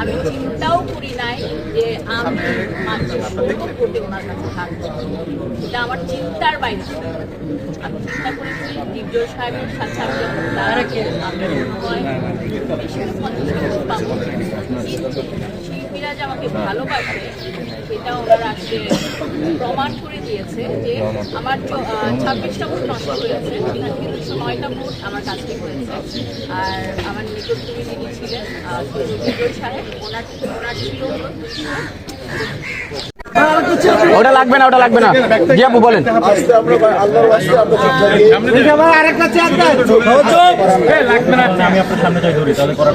আমি চিন্তাও করি নাই যে আমি কোটি ওনার কাছে থাকব এটা আমার চিন্তার বাইরে। আমি চিন্তা করেছি দিব্য সাহেবের সাথে আমি যখন দাঁড়াবো আমি শিল্পীরা যে আমাকে ভালোবাসে, সেটা ওনারা আজকে প্রমাণ করে দিয়েছে যে আমার ছাব্বিশটা ভোট নষ্ট হয়েছে, কিন্তু নয়টা ভোট আমার কাছে হয়েছে। আর আমার যিনি ছিলেন সাহেব ওনার ওনার ছিল ওটা লাগবে না, ওটা লাগবে না জি, আপু, বলেন আজকে আমরা বা- আল্লাহর ওয়াস্তে আমরা চিন্তা করি। আমি আপনার সামনে যাই ধরি তাহলে করার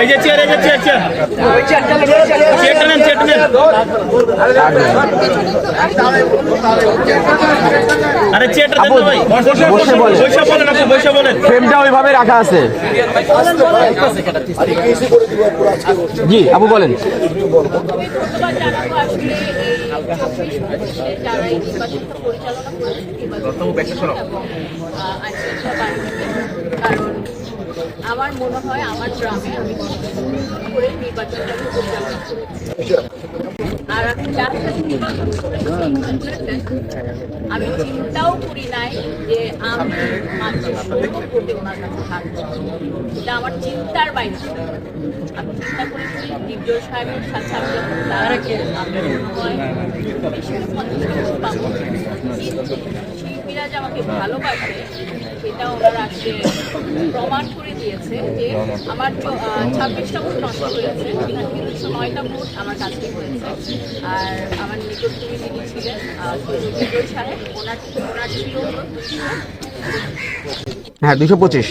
এই যে চেয়ার এই যে চেয়ার চেয়ার চেয়ারটা নেন চেয়ারটা নেন আরে চেয়ারটা দেন না ভাই। বসে বলেন। বৈশা বলেন আপনি বৈশা বলেন। ফ্রেমটা ওইভাবে রাখা আছে। জি আপু বলেন। আমার মনে হয় আমার গ্রামে আমি করে নির্বাচনটা পরিচালনা আর নির্বাচন আমি চিন্তাও করি নাই যে আমি মাত্র ষোলো করতে ওনার কাছে থাকব এটা আমার চিন্তার বাইরে। আমি চিন্তা করেছি শিল্পীরা যে আমাকে ভালোবাসে, সেটা ওনারা করে দিয়েছে যে আমার ছাব্বিশটা হয়েছে নয়টা আমার হয়েছে। আর আমার ছিলেন ওনার ওনার ছিল হ্যাঁ দুশো পঁচিশ।